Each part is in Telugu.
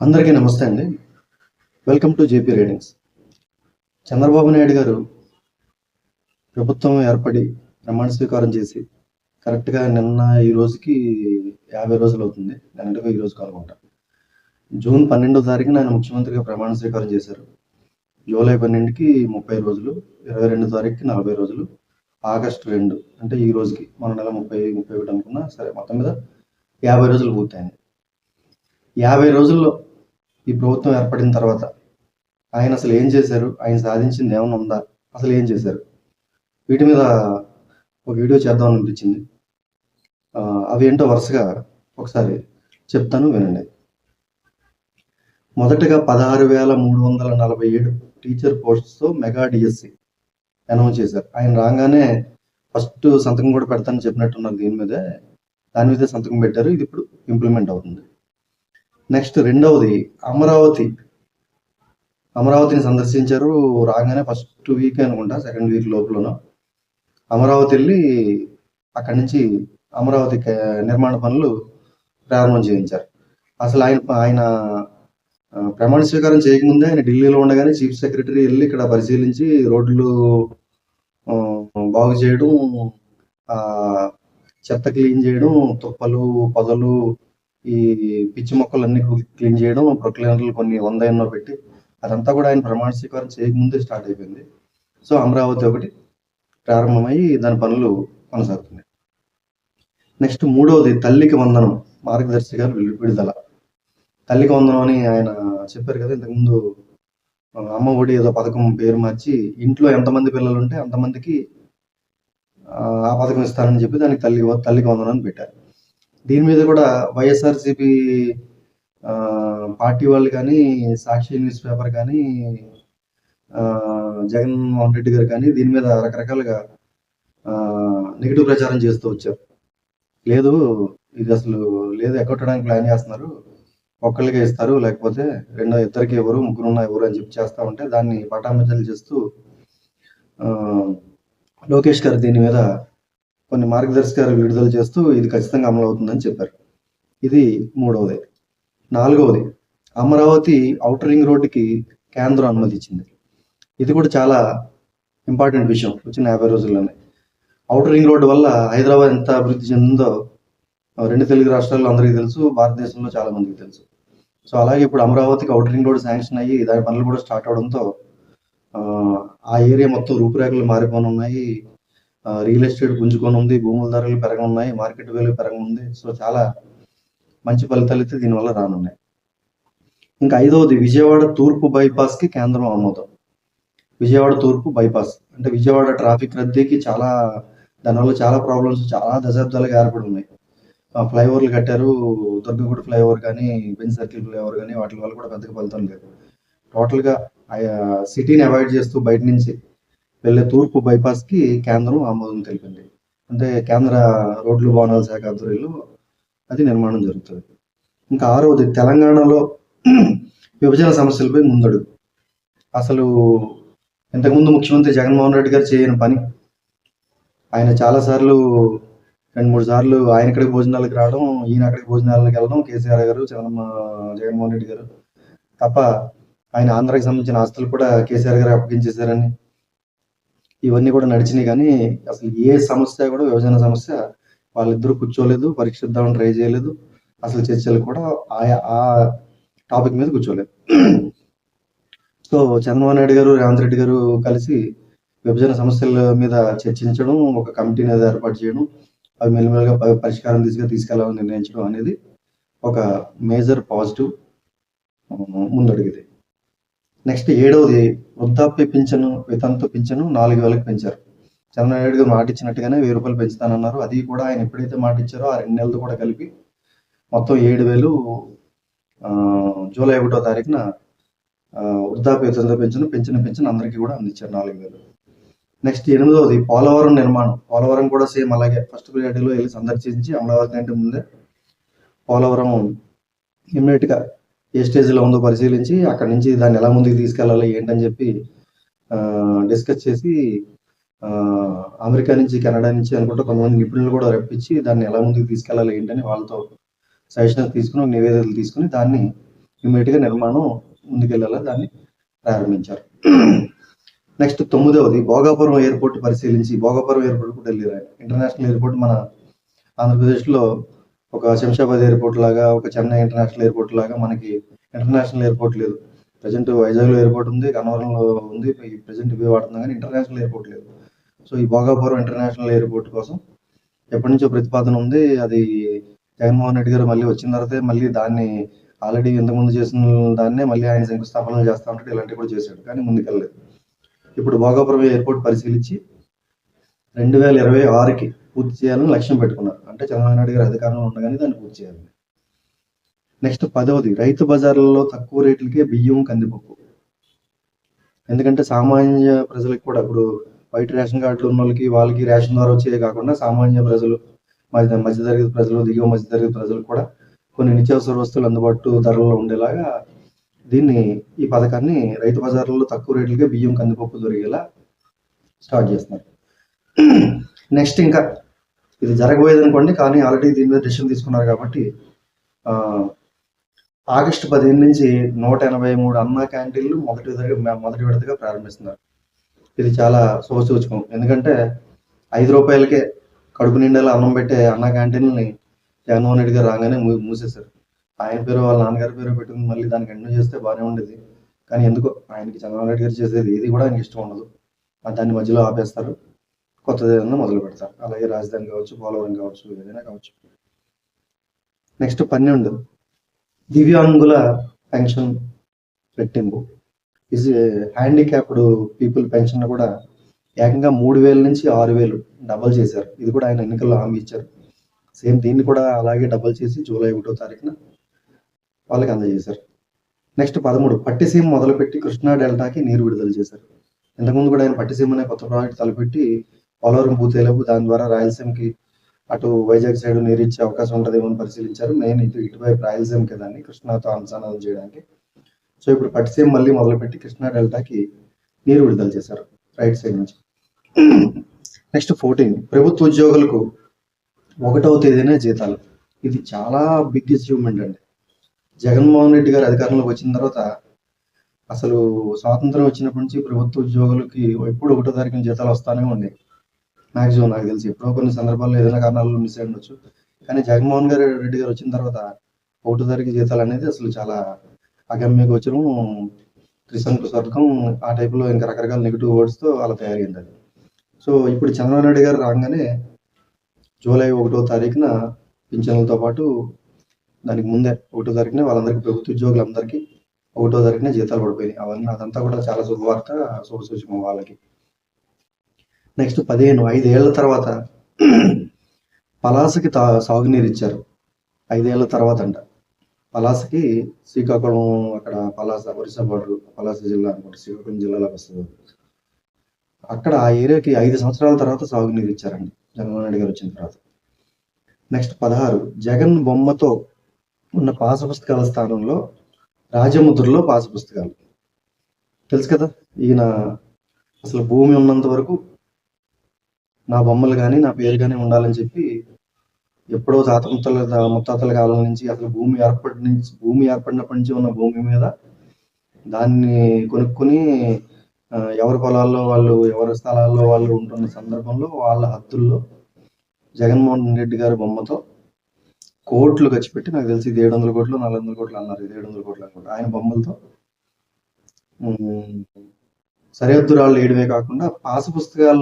అందరికీ నమస్తే అండి. Welcome to JP readings Chandrababu Naidu గారు ప్రభుత్వం ఏర్పడి ప్రమాణ స్వీకారం చేసి కరెక్ట్గా నిన్న ఈ రోజుకి యాభై రోజులు అవుతుంది. నిన్నటిగా ఈ రోజుకి అనుకుంటా జూన్ పన్నెండో తారీఖున ఆయన ముఖ్యమంత్రిగా ప్రమాణ స్వీకారం చేశారు. జూలై పన్నెండుకి ముప్పై రోజులు ఇరవై రెండు తారీఖుకి నలభై రోజులు ఆగస్టు రెండు అంటే ఈ రోజుకి మన నెల ముప్పై ముప్పై ఒకటి అనుకున్నా సరే మొత్తం మీద యాభై రోజులు పూర్తయింది. యాభై రోజుల్లో ఈ ప్రభుత్వం ఏర్పడిన తర్వాత ఆయన అసలు ఏం చేశారు? ఆయన సాధించింది ఏమైనా ఉందా? అసలు ఏం చేశారు? వీటి మీద ఒక వీడియో చేద్దాం అనిపించింది. అవి ఏంటో వరుసగా ఒకసారి చెప్తాను వినండి. మొదటగా పదహారు వేల మూడు వందల నలభై ఏడు టీచర్ పోస్ట్స్తో మెగా డిఎస్సి అనౌన్స్ చేశారు. ఆయన రాగానే ఫస్ట్ సంతకం కూడా పెడతానని చెప్పినట్టున్నారు దీని మీదే. దాని మీదే సంతకం పెట్టారు. ఇది ఇప్పుడు ఇంప్లిమెంట్ అవుతుంది. నెక్స్ట్ రెండవది అమరావతి. అమరావతిని సందర్శించారు రాగానే ఫస్ట్ వీక్ అనుకుంటా సెకండ్ వీక్ లోపలనో. అమరావతి వెళ్ళి అక్కడి నుంచి అమరావతి నిర్మాణ పనులు ప్రారంభం చేయించారు. అసలు ఆయన ఆయన ప్రమాణ స్వీకారం చేయకముందే ఆయన ఢిల్లీలో ఉండగానే చీఫ్ సెక్రటరీ వెళ్ళి ఇక్కడ పరిశీలించి రోడ్లు బాగు చేయడం చెత్త క్లీన్ చేయడం తుప్పలు పొదలు ఈ పిచ్చి మొక్కలన్నీ క్లీన్ చేయడం ప్రొక్లైనర్లు కొన్ని వంద ఎన్నో పెట్టి అదంతా కూడా ఆయన ప్రమాణ స్వీకారం చేయకముందే స్టార్ట్ అయిపోయింది. సో అమరావతి ఒకటి ప్రారంభమై దాని పనులు కొనసాగుతున్నాయి. నెక్స్ట్ మూడవది తల్లికి వందనం మార్గదర్శి గారు విడుదల. తల్లికి వందనం అని ఆయన చెప్పారు కదా ఇంతకుముందు అమ్మ ఒడి ఏదో పథకం పేరు మార్చి ఇంట్లో ఎంతమంది పిల్లలు ఉంటే అంతమందికి ఆ ఆ పథకం ఇస్తానని చెప్పి దానికి తల్లి తల్లికి వందనం అని పెట్టారు. దీని మీద కూడా వైఎస్ఆర్సిపి పార్టీ వాళ్ళు కానీ సాక్షి న్యూస్ పేపర్ కానీ జగన్మోహన్ రెడ్డి గారు కానీ దీని మీద రకరకాలుగా నెగిటివ్ ప్రచారం చేస్తూ వచ్చారు. లేదు ఇది అసలు లేదు ఎగ్గొట్టడానికి ప్లాన్ చేస్తున్నారు. ఒక్కళ్ళకే ఇస్తారు లేకపోతే రెండో ఇద్దరికి ఎవరు ముగ్గురు ఉన్న ఎవరు అని చెప్పి చేస్తా ఉంటే దాన్ని పటామచలు చేస్తూ లోకేష్ గారు దీని మీద కొన్ని మార్గదర్శకాలు విడుదల చేస్తూ ఇది ఖచ్చితంగా అమలు చెప్పారు. ఇది మూడవది. నాలుగవది అమరావతి ఔటర్ రింగ్ రోడ్డుకి కేంద్రం అనుమతి ఇచ్చింది ఇది కూడా చాలా ఇంపార్టెంట్ విషయం వచ్చిన యాభై రోజుల్లోనే. ఔటర్ రింగ్ రోడ్డు వల్ల హైదరాబాద్ ఎంత అభివృద్ధి చెందిందో రెండు తెలుగు రాష్ట్రాల్లో అందరికీ తెలుసు భారతదేశంలో చాలా మందికి తెలుసు. సో అలాగే ఇప్పుడు అమరావతికి ఔటర్ రింగ్ రోడ్ శాంక్షన్ అయ్యి దాని పనులు కూడా స్టార్ట్ అవడంతో ఆ, ఆ ఏరియా మొత్తం రూపురేఖలు మారిపోనున్నాయి. రియల్ ఎస్టేట్ పుంజుకొని ఉంది భూముల ధరలు పెరగనున్నాయి మార్కెట్ వాల్యూ పెరగనుంది. సో చాలా మంచి ఫలితాలు అయితే దీనివల్ల రానున్నాయి. ఇంకా ఐదవది విజయవాడ తూర్పు బైపాస్కి కేంద్రం ఆమోదం. విజయవాడ తూర్పు బైపాస్. అంటే విజయవాడ ట్రాఫిక్ రద్దీకి చాలా దానివల్ల చాలా ప్రాబ్లమ్స్ చాలా దశాబ్దాలుగా ఏర్పడి ఉన్నాయి. ఆ ఫ్లైఓవర్లు కట్టారు దుర్గగూడ ఫ్లైఓవర్ కానీ బెంజ్ సర్కిల్ ఫ్లైఓవర్ కానీ వాటి వల్ల కూడా పెద్దగా ఫలితం లేదు. టోటల్గా సిటీని అవాయిడ్ చేస్తూ బయట నుంచి వెళ్ళే తూర్పు బైపాస్కి కేంద్రం ఆమోదం తెలిపింది అంటే కేంద్ర రోడ్లు భవనాల శాఖ ఆధ్వర్యంలో అది నిర్మాణం జరుగుతుంది. ఇంకా ఆరవది తెలంగాణలో విభజన సమస్యలపై ముందడుగు. అసలు ఇంతకుముందు ముఖ్యమంత్రి జగన్మోహన్ రెడ్డి గారు చేయని పని. ఆయన చాలాసార్లు రెండు మూడు సార్లు ఆయన ఇక్కడికి భోజనాలకు రావడం ఈయన అక్కడికి భోజనాలకు వెళ్ళడం కేసీఆర్ గారు చంద్రమ జగన్మోహన్ రెడ్డి గారు. తప్ప ఆయన ఆంధ్రాకి సంబంధించిన ఆస్తులు కూడా కేసీఆర్ గారు అప్పగించేశారని ఇవన్నీ కూడా నడిచినాయి కానీ అసలు ఏ సమస్య కూడా విభజన సమస్య వాళ్ళిద్దరూ కూర్చోలేదు పరీక్షిద్దామని ట్రై చేయలేదు. అసలు చర్చలు కూడా ఆయా ఆ టాపిక్ మీద కూర్చోలేదు. సో చంద్రబాబు నాయుడు గారు రేవంత్ రెడ్డి గారు కలిసి విభజన సమస్యల మీద చర్చించడం ఒక కమిటీని అనేది ఏర్పాటు చేయడం అవి మెల్లమెల్లగా పరిష్కారం తీసుకు తీసుకెళ్ళాలని నిర్ణయించడం అనేది ఒక మేజర్ పాజిటివ్ ముందడుగుది నెక్స్ట్ ఏడవది వృద్ధాప్య పింఛను వితంతు పింఛను నాలుగు వేలకు పెంచారు. చంద్రబాబు నాయుడు గారు మాట ఇచ్చినట్టుగానే వెయ్యి రూపాయలు పెంచుతానన్నారు. అది కూడా ఆయన ఎప్పుడైతే మాట ఇచ్చారో ఆ రెండు నెలలు కూడా కలిపి మొత్తం ఏడు వేలు జూలై ఒకటో తారీఖున వృద్ధాప్య వితంతు పెంచను పెంచిన పెంచిన అందరికీ కూడా అందించారు నాలుగు వేలు. నెక్స్ట్ ఎనిమిదవది పోలవరం నిర్మాణం. పోలవరం కూడా సేమ్ అలాగే ఫస్ట్ ప్రియారిటీలో వెళ్ళి సందర్శించి అమరావతి కంటే ముందే పోలవరం ఇమ్మీడియట్గా ఏ స్టేజ్లో ఉందో పరిశీలించి అక్కడి నుంచి దాన్ని ఎలా ముందుకు తీసుకెళ్ళాలి ఏంటని చెప్పి డిస్కస్ చేసి అమెరికా నుంచి కెనడా నుంచి అనుకుంటే కొంతమంది నిపుణులు కూడా రప్పించి దాన్ని ఎలా ముందుకు తీసుకెళ్ళాలి ఏంటని వాళ్ళతో సజెషన్స్ తీసుకుని నివేదికలు తీసుకుని దాన్ని ఇమీడియట్గా నిర్మాణం ముందుకెళ్ళేలా దాన్ని ప్రారంభించారు. నెక్స్ట్ తొమ్మిదవది భోగాపురం ఎయిర్పోర్ట్ పరిశీలించి భోగాపురం ఎయిర్పోర్ట్ కూడా వెళ్ళారు ఇంటర్నేషనల్ ఎయిర్పోర్ట్ మన ఆంధ్రప్రదేశ్లో ఒక శంషాబాద్ ఎయిర్పోర్ట్ లాగా ఒక చెన్నై ఇంటర్నేషనల్ ఎయిర్పోర్ట్ లాగా మనకి ఇంటర్నేషనల్ ఎయిర్పోర్ట్ లేదు. ప్రజెంట్ వైజాగ్లో ఎయిర్పోర్ట్ ఉంది గన్నవరంలో ఉంది ప్రజెంట్ ఇవే వాడుతున్నాం కానీ ఇంటర్నేషనల్ ఎయిర్పోర్ట్ లేదు. సో ఈ భోగాపురం ఇంటర్నేషనల్ ఎయిర్పోర్ట్ కోసం ఎప్పటి నుంచో ప్రతిపాదన ఉంది. అది జగన్మోహన్ రెడ్డి గారు మళ్ళీ వచ్చిన తర్వాత మళ్ళీ దాన్ని ఆల్రెడీ ఇంతకుముందు చేసిన దాన్నే మళ్ళీ ఆయన శంకుస్థాపన చేస్తా ఉంటాడు ఇలాంటివి కూడా చేశాడు కానీ ముందుకెళ్ళలేదు. ఇప్పుడు భోగాపురం ఎయిర్పోర్ట్ పరిశీలించి రెండు వేల ఇరవై ఆరుకి పూర్తి చేయాలని లక్ష్యం పెట్టుకున్నారు. అంటే చంద్రబాబు నాయుడు గారు అధికారంలో ఉండగానే దాన్ని పూర్తి చేయాలి. నెక్స్ట్ పదవది రైతు బజార్లలో తక్కువ రేట్లకే బియ్యం కందిపప్పు. ఎందుకంటే సామాన్య ప్రజలకు కూడా ఇప్పుడు వైట్ రేషన్ కార్డులు ఉన్న వాళ్ళకి వాళ్ళకి రేషన్ ద్వారా వచ్చేది కాకుండా సామాన్య ప్రజలు మధ్య మధ్యతరగతి ప్రజలు దిగువ మధ్యతరగతి ప్రజలు కూడా కొన్ని నిత్యావసర వస్తువులు అందుబాటు ధరల్లో ఉండేలాగా దీన్ని ఈ పథకాన్ని రైతు బజార్లలో తక్కువ రేట్లకే బియ్యం కందిపప్పు దొరికేలా స్టార్ట్ చేస్తున్నారు. నెక్స్ట్ ఇంకా ఇది జరగబోయేది అనుకోండి కానీ ఆల్రెడీ దీని మీద డెసిషన్ తీసుకున్నారు కాబట్టి ఆగస్టు పదిహేను నుంచి నూట ఎనభై మూడు అన్న క్యాంటీన్లు మొదటి మొదటి విడతగా ప్రారంభిస్తున్నారు. ఇది చాలా శుభసూచకం. ఎందుకంటే ఐదు రూపాయలకే కడుపు నిండేలా అన్నం పెట్టే అన్న క్యాంటీన్ని జగన్మోహన్ రెడ్డి గారు రాగానే మూసేశారు. ఆయన పేరు వాళ్ళ నాన్నగారి పేరు పెట్టుకుని మళ్ళీ దానికి కంటిన్యూ చేస్తే బాగానే ఉండేది. కానీ ఎందుకో ఆయనకి చంద్రబాబు నాయుడు గారు చేసేది ఏది కూడా ఆయనకి ఇష్టం ఉండదు. దాన్ని మధ్యలో ఆపేస్తారు. కొత్తది ఏదైనా మొదలు పెడతారు అలాగే రాజధాని కావచ్చు పోలవరం కావచ్చు ఏదైనా కావచ్చు. నెక్స్ట్ పన్నెండు. దివ్యాంగుల పెన్షన్ రెట్టింపు ఇది హ్యాండిక్యాప్డ్ పీపుల్ పెన్షన్ కూడా ఏకంగా మూడు వేల నుంచి ఆరు వేలు డబల్ చేశారు. ఇది కూడా ఆయన ఎన్నికల్లో హామీ ఇచ్చారు. సేమ్ దీన్ని కూడా అలాగే డబల్ చేసి జూలై ఒకటో తారీఖున వాళ్ళకి అందజేశారు. నెక్స్ట్ పదమూడు. పట్టిసీమ మొదలుపెట్టి కృష్ణా డెల్టాకి నీరు విడుదల చేశారు. ఇంతకుముందు కూడా ఆయన పట్టిసీమ అనే కొత్త ప్రాజెక్ట్ తలపెట్టి పోలవరం పూర్తయ్యేలోపు దాని ద్వారా రాయలసీమకి అటు వైజాగ్ సైడ్ నీరు ఇచ్చే అవకాశం ఉంటుందేమో అని పరిశీలించారు. మెయిన్ ఇటు ఇటువైపు రాయలసీమకి దాన్ని కృష్ణాతో అనుసంధానం చేయడానికి. సో ఇప్పుడు పట్టిసీమ మళ్ళీ మొదలుపెట్టి కృష్ణా డెల్టాకి నీరు విడుదల చేశారు రైట్ సైడ్ నుంచి. Next fourteen. ప్రభుత్వ ఉద్యోగులకు ఒకటవ తేదీనే జీతాలు. ఇది చాలా బిగ్ అచీవ్మెంట్ అండి. జగన్మోహన్ రెడ్డి గారు అధికారంలోకి వచ్చిన తర్వాత అసలు స్వాతంత్రం వచ్చినప్పటి నుంచి ప్రభుత్వ ఉద్యోగులకి ఎప్పుడు ఒకటో తారీఖున జీతాలు వస్తానే ఉన్నాయి. మాక్సిమం నాకు తెలిసి. ఎప్పుడో కొన్ని సందర్భాల్లో ఏదైనా కారణాలు మిస్ అయి ఉండొచ్చు. కానీ జగన్మోహన్ గారు రెడ్డి గారు వచ్చిన తర్వాత ఒకటో తారీఖు జీతాలు అనేది అసలు చాలా అగమ్య గోచరం త్రిశంకు స్వర్గం ఆ టైపులో ఇంకా రకరకాల నెగిటివ్ వర్డ్స్తో అలా తయారైంది అది సో ఇప్పుడు చంద్రబాబు నాయుడు గారు రాగానే జూలై ఒకటో తారీఖున పింఛన్లతో పాటు దానికి ముందే ఒకటో తారీఖున వాళ్ళందరికీ ప్రభుత్వ ఉద్యోగులందరికీ ఒకటో తారీఖున జీతాలు పడిపోయినాయి. అవన్నీ అదంతా కూడా చాలా శుభవార్త శుభ వాళ్ళకి. నెక్స్ట్ పదిహేను ఐదేళ్ళ తర్వాత పలాసకి తా సాగునీరు ఇచ్చారు. ఐదేళ్ళ తర్వాత అంట పలాసకి శ్రీకాకుళం అక్కడ పలాస ఒరిస్సా బార్డర్ పలాస జిల్లా అనుకుంటా శ్రీకాకుళం జిల్లాలో వస్తుంది. అక్కడ ఆ ఏరియాకి ఐదు సంవత్సరాల తర్వాత సాగునీరు ఇచ్చారండి. జగన్మోహన్ రెడ్డి గారు వచ్చిన తర్వాత. నెక్స్ట్ పదహారు జగన్ బొమ్మతో ఉన్న పాస పుస్తకాల స్థానంలో రాజముద్రలో పాస పుస్తకాలు తెలుసు కదా? ఈయన అసలు భూమి ఉన్నంత వరకు నా బొమ్మలు కానీ నా పేరు కానీ ఉండాలని చెప్పి ఎప్పుడో తాతముత్తల ముత్తాతల కాలం నుంచి అసలు భూమి ఏర్పడి నుంచి భూమి ఏర్పడినప్పటి నుంచి ఉన్న భూమి మీద దాన్ని కొనుక్కొని ఎవరి పొలాల్లో వాళ్ళు ఎవరి స్థలాల్లో వాళ్ళు ఉంటున్న సందర్భంలో వాళ్ళ హద్దుల్లో జగన్మోహన్ రెడ్డి గారి బొమ్మతో కోట్లు ఖర్చు పెట్టి నాకు తెలిసి ఇది ఏడు వందల కోట్లు నాలుగు వందల కోట్లు అన్నారు. ఇది ఏడు వందల కోట్లు అనుకుంటా. ఆయన బొమ్మలతో సరిహద్దు రాళ్ళు వేయడమే కాకుండా పాస పుస్తకాల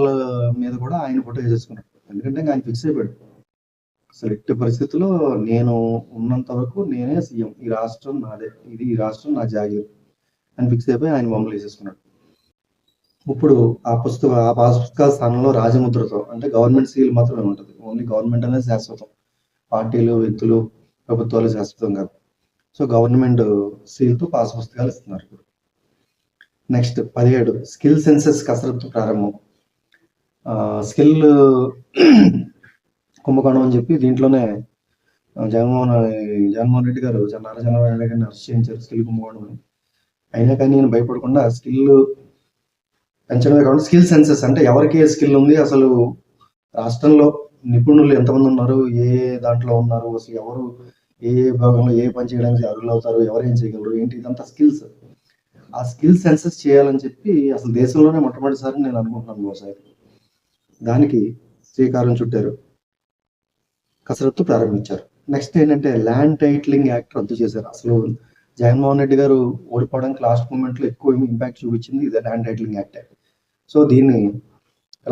మీద కూడా ఆయన ఫోటో వేసేసుకున్నాడు. ఎందుకంటే ఇంకా ఆయన ఫిక్స్ అయిపోయాడు. అసలు ఎట్టి పరిస్థితుల్లో నేను ఉన్నంత వరకు నేనే సీఎం. ఈ రాష్ట్రం నాదే. ఇది ఈ రాష్ట్రం నా జాగీర్ అని ఫిక్స్ అయిపోయి ఆయన బొమ్మలు వేసేసుకున్నాడు. ఇప్పుడు ఆ పుస్తక ఆ పాస్ పుస్తకాల స్థానంలో రాజముద్రతో అంటే గవర్నమెంట్ సీల్ మాత్రమే ఉంటుంది. ఓన్లీ గవర్నమెంట్ అనేది శాశ్వతం. పార్టీలు వ్యక్తులు ప్రభుత్వాలు శాశ్వతం కాదు. సో గవర్నమెంట్ సీల్తో పాస్ పుస్తకాలు ఇస్తున్నారు ఇప్పుడు. నెక్స్ట్ పదిహేడు స్కిల్ సెన్సెస్ కసరత్తు ప్రారంభం. స్కిల్ కుంభకోణం అని చెప్పి దీంట్లోనే జగన్మోహన్ జగన్మోహన్ రెడ్డి గారు నారా చంద్రబాబు నాయుడు గారిని అరెస్ట్ చేయించారు స్కిల్ కుంభకోణం అని. అయినా కానీ నేను భయపడకుండా స్కిల్ పెంచడమే కాకుండా స్కిల్ సెన్సెస్ అంటే ఎవరికి ఏ స్కిల్ ఉంది? అసలు రాష్ట్రంలో నిపుణులు ఎంతమంది ఉన్నారు? ఏ దాంట్లో ఉన్నారు? అసలు ఎవరు ఏ ఏ భాగంలో ఏ పని చేయడానికి అర్హులు అవుతారు ఎవరు ఏం చేయగలరు? ఏంటి? ఇదంతా స్కిల్స్. ఆ స్కిల్ సెన్సెస్ చేయాలని చెప్పి అసలు దేశంలోనే మొట్టమొదటిసారి నేను అనుకుంటున్నాను బహుశా దానికి శ్రీకారం చుట్టారు. కసరత్తు ప్రారంభించారు. నెక్స్ట్ ఏంటంటే ల్యాండ్ టైటిలింగ్ యాక్ట్ రద్దు చేశారు. అసలు జగన్మోహన్ రెడ్డి గారు ఓడిపోవడానికి లాస్ట్ మూమెంట్లో ఎక్కువ ఇంపాక్ట్ చూపించింది ఇది ల్యాండ్ టైటిలింగ్ యాక్ట్. సో దీన్ని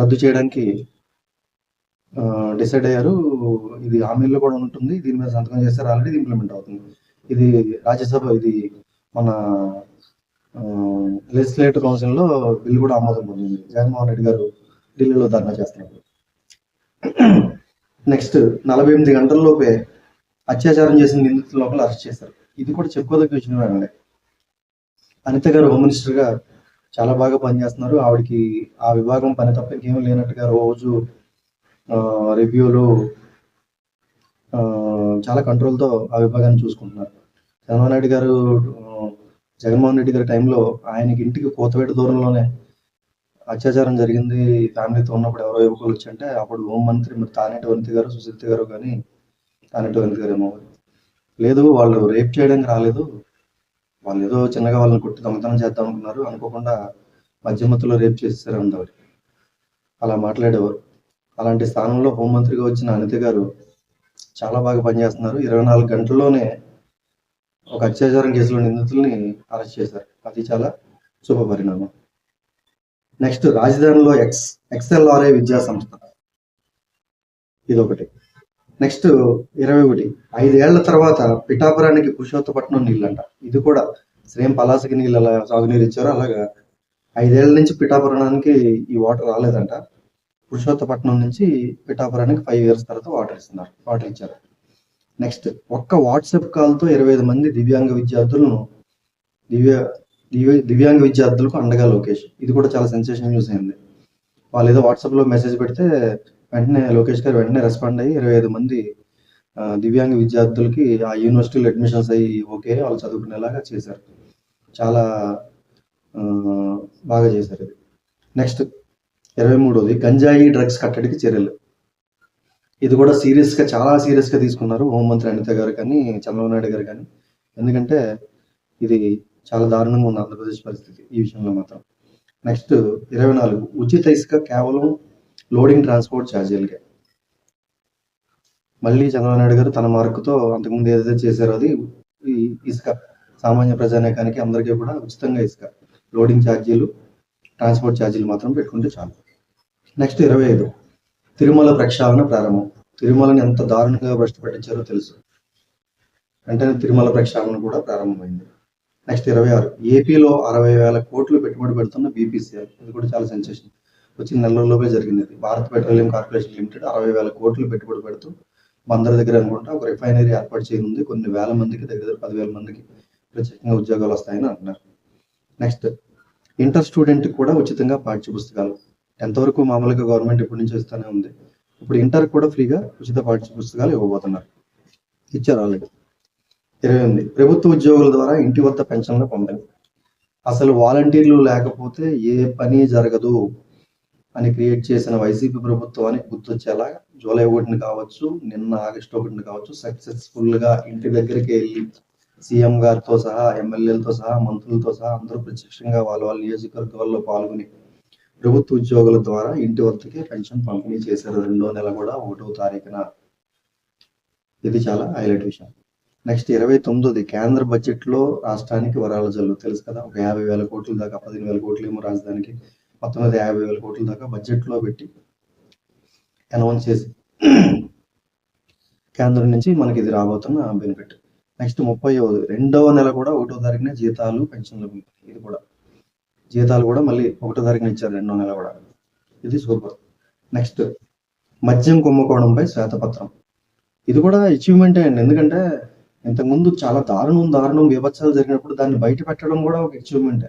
రద్దు చేయడానికి డిసైడ్ అయ్యారు. ఇది హామీల్లో కూడా ఉంటుంది దీని మీద సంతకం చేస్తారు ఆల్రెడీ ఇది ఇంప్లిమెంట్ అవుతుంది. ఇది రాజ్యసభ ఇది మన లెజిస్లేటివ్ కౌన్సిల్లో బిల్ కూడా ఆమోదం పొందింది. జగన్మోహన్ రెడ్డి గారు ఢిల్లీలో ధర్నా చేస్తున్నారు. నెక్స్ట్ నలభై ఎనిమిది గంటల్లోపే అత్యాచారం చేసిన నిందితుల లోపల అరెస్ట్ చేశారు. ఇది కూడా చెప్పుకోదగ్గ విషయం అండి అనిత గారు హోమ్ మినిస్టర్గా చాలా బాగా పనిచేస్తున్నారు. ఆవిడకి ఆ విభాగం పని తప్ప ఇంకేమీ లేనట్టుగా రోజు రివ్యూలు చాలా కంట్రోల్తో తో ఆ విభాగాన్ని చూసుకుంటున్నారు. చంద్రబాబు నాయుడు గారు జగన్మోహన్ రెడ్డి గారి టైంలో ఆయనకి ఇంటికి కోతవేట దూరంలోనే అత్యాచారం జరిగింది. ఫ్యామిలీతో ఉన్నప్పుడు ఎవరో యువకులు వచ్చి అంటే అప్పుడు హోం మంత్రి మరి తానేటి వనిత గారు సుశీల్త గారు కానీ తానేటి వనిత గారు ఏమో. లేదు వాళ్ళు రేప్ చేయడానికి రాలేదు. వాళ్ళు ఏదో చిన్నగా వాళ్ళని కొట్టి దొంగతనం చేద్దాం అనుకున్నారు. అనుకోకుండా మధ్యమత్తులో రేప్ చేసేసారు అందరు అలా మాట్లాడేవారు. అలాంటి స్థానంలో హోంమంత్రిగా వచ్చిన అనిత గారు చాలా బాగా పనిచేస్తున్నారు. ఇరవై నాలుగు గంటల్లోనే ఒక అత్యాచారం కేసులో నిందితుల్ని అరెస్ట్ చేశారు. అది చాలా శుభ పరిణామం. నెక్స్ట్ రాజధానిలో ఎక్స్ ఎక్స్ఎల్ఆర్ఏ విద్యా సంస్థ. ఇది ఒకటి నెక్స్ట్ ఇరవై ఒకటి. ఐదేళ్ళ తర్వాత పిఠాపురానికి పురుషోత్తపట్నం నీళ్ళంట. ఇది కూడా సేమ్ పలాసకి నీళ్ళు అలా సాగునీరు ఇచ్చారో. అలాగా ఐదేళ్ళ నుంచి పిఠాపురానికి ఈ వాటర్ రాలేదంట. పురుషోత్తపట్నం నుంచి పిఠాపురానికి ఫైవ్ ఇయర్స్ తర్వాత వాటర్ ఇస్తున్నారు. వాటర్ ఇచ్చారు. నెక్స్ట్ ఒక్క వాట్సాప్ కాల్తో ఇరవై ఐదు మంది దివ్యాంగ విద్యార్థులను దివ్య దివ్య దివ్యాంగ విద్యార్థులకు అండగా లోకేష్. ఇది కూడా చాలా సెన్సేషన్ న్యూస్ అయింది. వాళ్ళు ఏదో వాట్సాప్లో మెసేజ్ పెడితే వెంటనే లోకేష్ గారు వెంటనే రెస్పాండ్ అయ్యి ఇరవై ఐదు మంది దివ్యాంగ విద్యార్థులకి ఆ యూనివర్సిటీలో అడ్మిషన్స్ అయ్యి ఓకే వాళ్ళు చదువుకునేలాగా చేశారు. చాలా బాగా చేశారు ఇది. నెక్స్ట్ ఇరవై మూడోది గంజాయి డ్రగ్స్ కట్టడికి చర్యలు. ఇది కూడా సీరియస్గా చాలా సీరియస్గా తీసుకున్నారు హోంమంత్రి అనిత గారు కానీ చంద్రబాబు నాయుడు గారు కానీ. ఎందుకంటే ఇది చాలా దారుణంగా ఉంది ఆంధ్రప్రదేశ్ పరిస్థితి ఈ విషయంలో మాత్రం. నెక్స్ట్ ఇరవై నాలుగు ఉచిత ఇసుక కేవలం లోడింగ్ ట్రాన్స్పోర్ట్ ఛార్జీలకే మళ్ళీ చంద్రబాబు నాయుడు గారు తన మార్కుతో అంతకుముందు ఏదైతే చేశారో అది ఈ ఇసుక సామాన్య ప్రజానేకానికి అందరికీ కూడా ఉచితంగా ఇసుక లోడింగ్ ఛార్జీలు ట్రాన్స్పోర్ట్ ఛార్జీలు మాత్రం పెట్టుకుంటే చాలు. నెక్స్ట్ ఇరవై ఐదు తిరుమల ప్రక్షాళన ప్రారంభం. తిరుమలని ఎంత దారుణంగా భ్రష్టు పట్టించారో తెలుసు. వెంటనే తిరుమల ప్రక్షాళన కూడా ప్రారంభమైంది. నెక్స్ట్ ఇరవై ఆరు ఏపీలో అరవై వేల కోట్లు పెట్టుబడి పెడుతున్న బీపీసీఎల్ ఇది కూడా చాలా సెన్సేషన్. వచ్చిన నెల రోజుల్లోపే జరిగింది ఇది. భారత్ పెట్రోలియం కార్పొరేషన్ లిమిటెడ్ అరవై వేల కోట్లు పెట్టుబడి పెడుతూ బందర్ దగ్గర అనుకుంటా ఒక రిఫైనరీ ఏర్పాటు చేయనుంది. కొన్ని వేల మందికి దగ్గర దగ్గర పదివేల మందికి ప్రత్యేకంగా ఉద్యోగాలు వస్తాయని అంటున్నారు. నెక్స్ట్ ఇంటర్ స్టూడెంట్ కూడా ఉచితంగా పాఠ్య పుస్తకాలు ఎంతవరకు మామూలుగా గవర్నమెంట్ ఎప్పటి నుంచి ఇస్తూనే ఉంది. ఇప్పుడు ఇంటర్ కూడా ఫ్రీగా ఉచిత పాఠ్య పుస్తకాలు ఇవ్వబోతున్నారు. ఇచ్చారు ఆల్రెడీ ఇరవై ఎనిమిది. ప్రభుత్వ ఉద్యోగుల ద్వారా ఇంటి వద్ద పెన్షన్ల పంపిణీ అసలు వాలంటీర్లు లేకపోతే ఏ పని జరగదు అని క్రియేట్ చేసిన వైసీపీ ప్రభుత్వానికి గుర్తొచ్చేలా జూలై ఒకటిని కావచ్చు నిన్న ఆగస్టు ఒకటిని కావచ్చు సక్సెస్ఫుల్గా ఇంటి దగ్గరికి వెళ్ళి సీఎం గారితో సహా ఎమ్మెల్యేలతో సహా మంత్రులతో సహా అందరూ ప్రత్యక్షంగా వాళ్ళ వాళ్ళ నియోజకవర్గాల్లో పాల్గొని ప్రభుత్వ ఉద్యోగుల ద్వారా ఇంటి వద్దకే పెన్షన్ పంపిణీ చేశారు. రెండో నెల కూడా ఒకటో తారీఖున ఇది చాలా హైలైట్ విషయం. నెక్స్ట్ ఇరవై తొమ్మిది కేంద్ర బడ్జెట్లో రాష్ట్రానికి వరాల జల్లు. తెలుసు కదా ఒక యాభై వేల కోట్ల దాకా పదిహేను వేల కోట్లు ఏమో రాజధానికి మొత్తం మీద యాభై వేల కోట్ల దాకా బడ్జెట్లో పెట్టి అనౌన్స్ చేసి కేంద్రం నుంచి మనకి ఇది రాబోతున్న బెనిఫిట్. నెక్స్ట్ ముప్పై రెండవ నెల కూడా ఒకటో తారీఖున జీతాలు పెన్షన్లు ఇది కూడా జీతాలు కూడా మళ్ళీ ఒకటో తారీఖున ఇచ్చారు రెండో నెల కూడా. ఇది సూపర్. నెక్స్ట్ మద్యం కుంభకోణంపై శ్వేతపత్రం. ఇది కూడా అచీవ్మెంటే అండి. ఎందుకంటే ఇంతకుముందు చాలా దారుణం దారుణం విభత్సాలు జరిగినప్పుడు దాన్ని బయట పెట్టడం కూడా ఒక అచీవ్మెంటే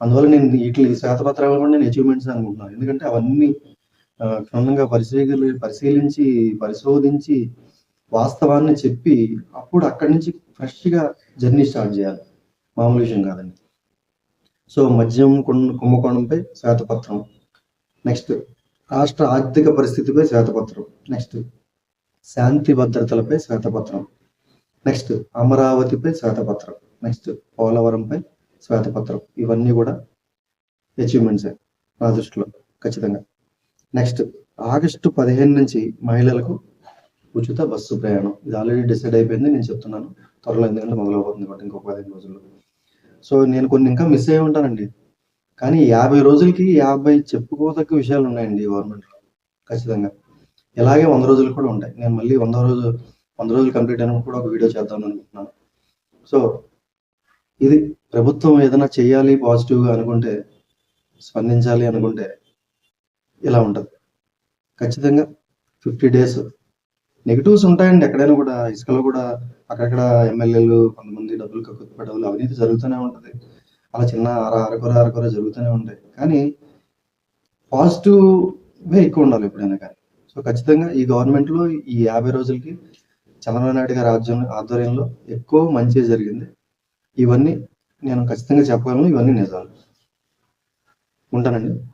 అందువల్ల నేను వీటి శ్వేతపత్రాలు కూడా నేను అచీవ్మెంట్స్ అనుకుంటున్నాను. ఎందుకంటే అవన్నీ క్షుణ్ణంగా పరిశీలి పరిశీలించి పరిశోధించి వాస్తవాన్ని చెప్పి అప్పుడు అక్కడి నుంచి ఫ్రెష్గా జర్నీ స్టార్ట్ చేయాలి. మామూలు విషయం కాదండి. సో మద్యం కుంభకోణంపై శ్వేతపత్రం. నెక్స్ట్ రాష్ట్ర ఆర్థిక పరిస్థితిపై శ్వేతపత్రం. నెక్స్ట్ శాంతి భద్రతలపై శ్వేతపత్రం. నెక్స్ట్ అమరావతిపై శ్వేతపత్రం. నెక్స్ట్ పోలవరంపై శ్వేతపత్రం. ఇవన్నీ కూడా అచీవ్మెంట్సే నా దృష్టిలో ఖచ్చితంగా. నెక్స్ట్ ఆగస్టు పదిహేను నుంచి మహిళలకు ఉచిత బస్సు ప్రయాణం. ఇది ఆల్రెడీ డిసైడ్ అయిపోయింది నేను చెప్తున్నాను. త్వరలో ఎందుకంటే మొదలవుతుంది కాబట్టి ఇంకొక పదిహేను రోజుల్లో. సో నేను కొన్ని ఇంకా మిస్ అయి ఉంటానండి. కానీ యాభై రోజులకి యాభై చెప్పుకోదగ్గ విషయాలు ఉన్నాయండి గవర్నమెంట్లో ఖచ్చితంగా. ఇలాగే వంద రోజులు కూడా ఉంటాయి. నేను మళ్ళీ వంద రోజు వంద రోజులు కంప్లీట్ అయినప్పుడు కూడా ఒక వీడియో చేద్దాం అనుకుంటున్నాను. సో ఇది ప్రభుత్వం ఏదైనా చేయాలి పాజిటివ్గా అనుకుంటే స్పందించాలి అనుకుంటే ఇలా ఉంటుంది. ఖచ్చితంగా ఫిఫ్టీ డేస్ నెగిటివ్స్ ఉంటాయండి. ఎక్కడైనా కూడా ఇసుకలో కూడా అక్కడక్కడ ఎమ్మెల్యేలు కొంతమంది డబ్బులు కక్కుతు అవినీతి జరుగుతూనే ఉంటుంది. అలా చిన్న అర అరకొర అరకొర జరుగుతూనే ఉంటాయి. కానీ పాజిటివ్గా ఎక్కువ ఉండాలి ఎప్పుడైనా కానీ. సో ఖచ్చితంగా ఈ గవర్నమెంట్లో ఈ యాభై రోజులకి చంద్రబాబు నాయుడు గారి ఆధ్వర్యం ఆధ్వర్యంలో ఎక్కువ మంచి జరిగింది. ఇవన్నీ నేను ఖచ్చితంగా చెప్పగలను. ఇవన్నీ నిజాలు. ఉంటానండి.